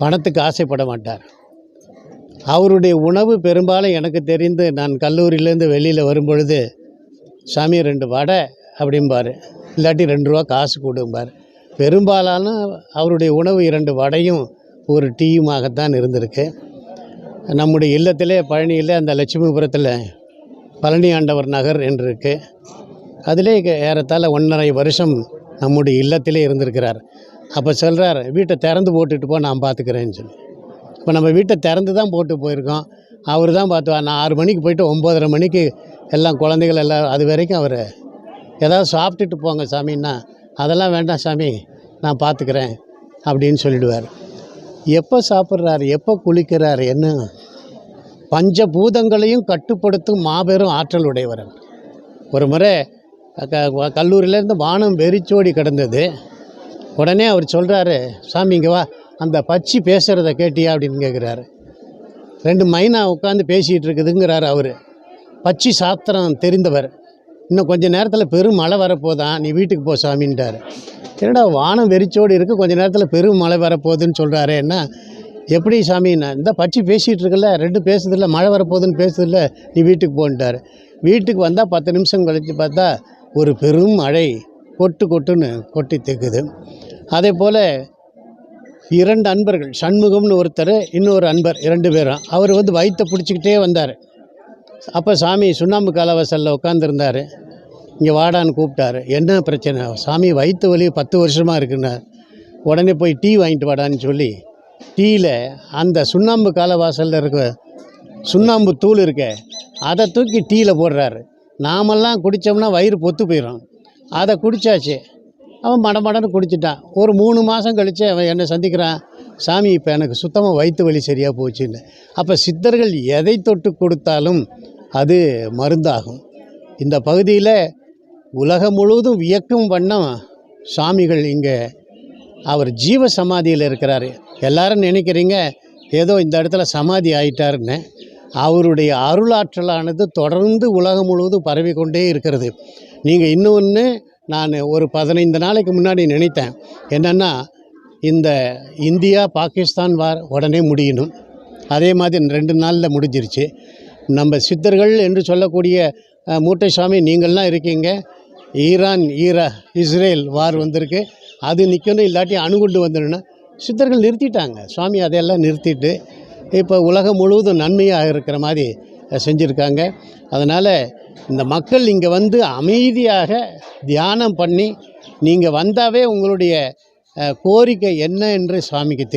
பணத்துக்கு ஆசைப்பட மாட்டார். அவருடைய உணவு பெரும்பாலும் எனக்கு தெரிந்து நான் கல்லூரியிலேருந்து வெளியில் வரும்பொழுது சாமி ரெண்டு வடை அப்படிம்பார். இல்லாட்டி ரெண்டு ரூபா காசு கொடும்பார். பெரும்பாலான அவருடைய உணவு இரண்டு வடையும் ஒரு டீயுமாகத்தான் இருந்திருக்கு. நம்முடைய இல்லத்திலே பழனியில் அந்த லட்சுமிபுரத்தில் பழனி ஆண்டவர் நகர் என்று இருக்குது அதிலே ஏறத்தாழ ஒன்றரை வருஷம் நம்முடைய இல்லத்திலே இருந்திருக்கிறார். அப்போ சொல்கிறார் வீட்டை திறந்து போட்டுட்டு போ நான் பார்த்துக்கிறேன்னு சொல்லி. இப்போ நம்ம வீட்டை திறந்து தான் போட்டு போயிருக்கோம். அவர் தான் பார்த்துவா நான் ஆறு மணிக்கு போயிட்டு ஒம்போதரை மணிக்கு எல்லாம் குழந்தைகள் எல்லாம் அது வரைக்கும் அவர் ஏதாவது சாப்பிட்டுட்டு போங்க சாமின்னா அதெல்லாம் வேண்டாம் சாமி நான் பார்த்துக்கிறேன் அப்படின்னு சொல்லிடுவார். எப்போ சாப்பிட்றாரு எப்போ குளிக்கிறார் என்ன? பஞ்சபூதங்களையும் கட்டுப்படுத்தும் மாபெரும் ஆற்றல் உடையவர் ஒரு முறை க கல்லூரியிலேருந்து வானம் வெறிச்சோடி கிடந்தது. உடனே அவர் சொல்கிறாரு சாமி இங்கே வா. அந்த பச்சி பேசுகிறத கேட்டியா? அப்படின்னு கேட்குறாரு ரெண்டு மைனா உட்காந்து பேசிகிட்டு இருக்குதுங்கிறாரு அவர். பச்சி சாத்திரம் தெரிந்தவர். இன்னும் கொஞ்ச நேரத்தில் பெரும் மழை வரப்போதான் நீ வீட்டுக்கு போ சாமின்ட்டார். என்னடா வானம் வெறிச்சோடி இருக்குது கொஞ்ச நேரத்தில் பெரும் மழை வரப்போகுதுன்னு சொல்கிறாரு என்ன? எப்படி சாமின்னா இந்த பச்சி பேசிகிட்டு இருக்குல்ல. ரெண்டு பேசுதில்ல. மழை வரப்போகுதுன்னு பேசுதில்ல. நீ வீட்டுக்கு போன்ட்டார். வீட்டுக்கு வந்தால் பத்து நிமிஷம் கழித்து பார்த்தா ஒரு பெரும் மழை. கொட்டு கொட்டுன்னு கொட்டி தெக்குது. அதே போல் இரண்டு அன்பர்கள் சண்முகம்னு ஒருத்தர் இன்னொரு அன்பர் இரண்டு பேரும். அவர் வந்து வயிற்றை பிடிச்சிக்கிட்டே வந்தார். அப்போ சாமி சுண்ணாம்பு காலவாசலில் உட்காந்துருந்தார் இங்கே வாடான்னு கூப்பிட்டாரு. என்ன பிரச்சனை? சாமி வயிற்று வலி பத்து வருஷமாக இருக்குன்னார். உடனே போய் டீ வாங்கிட்டு வாடான்னு சொல்லி டீயில் அந்த சுண்ணாம்பு காலவாசலில் இருக்க சுண்ணாம்பு தூள் இருக்கே அதை தூக்கி டீயில் போடுறாரு. நாமெல்லாம் குடித்தோம்னா வயிறு பொத்து போயிடும் அதை குடித்தாச்சு அவன் மடமடன்னு குடிச்சிட்டான். ஒரு மூணு மாதம் கழித்து அவன் என்னை சந்திக்கிறான். சாமி இப்போ எனக்கு சுத்தமாக வயிற்று வலி சரியாக போச்சுன்னு. அப்போ சித்தர்கள் எதை தொட்டு கொடுத்தாலும் அது மருந்தாகும். இந்த பகுதியில் உலகம் முழுவதும் வியக்கும் வண்ணம் சாமிகள் இங்கே. அவர் ஜீவ சமாதியில் இருக்கிறார். எல்லாரும் நினைக்கிறீங்க ஏதோ இந்த இடத்துல சமாதி ஆயிட்டாருன்னு. அவருடைய அருளாற்றலானது தொடர்ந்து உலகம் முழுவதும் பரவி கொண்டே இருக்கிறது. நீங்கள் இன்னொன்று நான் ஒரு பதினைந்து நாளைக்கு முன்னாடி நினைத்தேன். என்னென்னா இந்த இந்தியா பாகிஸ்தான் வார் உடனே முடியணும். அதே மாதிரி ரெண்டு நாளில் முடிஞ்சிருச்சு. நம்ம சித்தர்கள் என்று சொல்லக்கூடிய மூட்டைசாமி மூட்டை சாமி நீங்கள்லாம் இருக்கீங்க. ஈரான் ஈரா இஸ்ரேல் வார் வந்திருக்கு. அது நிற்கணும் இல்லாட்டி அணுகுண்டு வந்துடணும் சித்தர்கள் நிறுத்திட்டாங்க. சுவாமி அதையெல்லாம் நிறுத்திட்டு இப்போ உலகம் முழுவதும் நன்மையாக இருக்கிற மாதிரி செஞ்சுருக்காங்க. அதனால் இந்த மக்கள் இங்கே வந்து அமைதியாக தியானம் பண்ணி நீங்கள் வந்தாவே உங்களுடைய கோரிக்கை என்ன என்று சுவாமிக்கு தெரியும்